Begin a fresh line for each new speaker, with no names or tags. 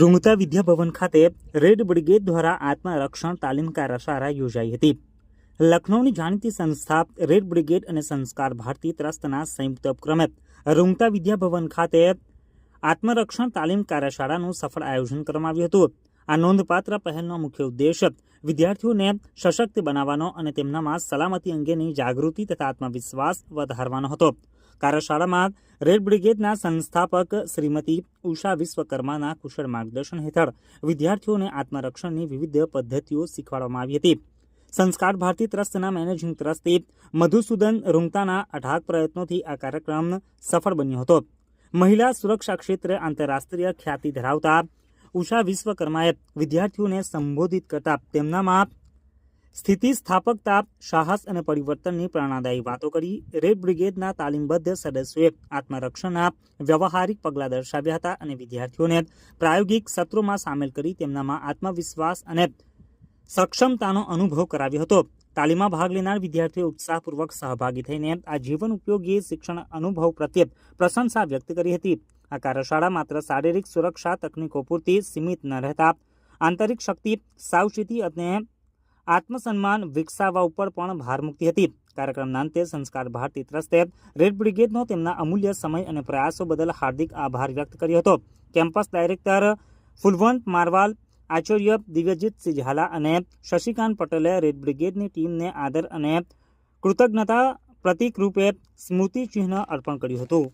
રૂંગતા વિદ્યાભવન ખાતે red brigade દ્વારા આત્મરક્ષણ તાલીમ કાર્યશાળા યોજાઈ હતી. લખનૌની જાણીતી સંસ્થા રેડ બ્રિગેડ અને સંસ્કાર ભારતી ટ્રસ્ટના સંયુક્ત ઉપક્રમે રૂંગતા વિદ્યાભવન ખાતે આત્મરક્ષણ તાલીમ કાર્યશાળાનું સફળ આયોજન કરવામાં આવ્યું હતું. આ નોંધપાત્ર પહેલનો મુખ્ય ઉદ્દેશ વિદ્યાર્થીઓને સશક્ત બનાવવાનો અને તેમનામાં સલામતી અંગેની જાગૃતિ તથા આત્મવિશ્વાસ વધારવાનો હતો. કાર્યશાળામાં રેડ બ્રિગેડના સંસ્થાપક શ્રીમતી ઉષા વિશ્વકર્માના કુશળ માર્ગદર્શન હેઠળ વિદ્યાર્થીઓને આત્મરક્ષણની વિવિધ પદ્ધતિઓ શીખવાડવામાં આવી હતી. સંસ્કાર ભારતી ટ્રસ્ટના મેનેજિંગ ટ્રસ્ટી મધુસૂદન રૂંગતાના અઢાક પ્રયત્નોથી આ કાર્યક્રમ સફળ બન્યો હતો. મહિલા સુરક્ષા ક્ષેત્રે આંતરરાષ્ટ્રીય ખ્યાતિ ધરાવતા ઉષા વિશ્વકર્માએ વિદ્યાર્થીઓને સંબોધિત કરતા તેમનામાં સ્થિતિસ્થાપકતા, સાહસ અને પરિવર્તનની પ્રેરણાદાયી વાતો કરી. રેડ બ્રિગેડના તાલીમબદ્ધ સદસ્યોએ આત્મરક્ષણના વ્યવહારિક પગલાં દર્શાવ્યા હતા અને વિદ્યાર્થીઓને પ્રાયોગિક સત્રોમાં સામેલ કરી તેમનામાં આત્મવિશ્વાસ અને સક્ષમતાનો અનુભવ કરાવ્યો હતો. તાલીમમાં ભાગ લેનાર વિદ્યાર્થીઓ ઉત્સાહપૂર્વક સહભાગી થઈને આ જીવન ઉપયોગી શિક્ષણ અનુભવ પ્રત્યે પ્રશંસા વ્યક્ત કરી હતી. આ કાર્યશાળા માત્ર શારીરિક સુરક્ષા તકનીકો પૂરતી સીમિત ન રહેતા આંતરિક શક્તિ, સાવચેતી અને આત્મસન્માન વિકસાવવા ઉપર પણ ભાર મૂકતી હતી. કાર્યક્રમના અંતે સંસ્કાર ભારતી ટ્રસ્ટે રેડ બ્રિગેડનો તેમના અમૂલ્ય સમય અને પ્રયાસો બદલ હાર્દિક આભાર વ્યક્ત કર્યો હતો. કેમ્પસ ડાયરેક્ટર ફુલવંત મારવાલ આચાર્ય દિવ્યજીતસિંહ ઝાલા અને શશિકાંત પટેલે રેડ બ્રિગેડની ટીમને આદર અને કૃતજ્ઞતા પ્રતિકરૂપે સ્મૃતિચિહ્ન અર્પણ કર્યું હતું.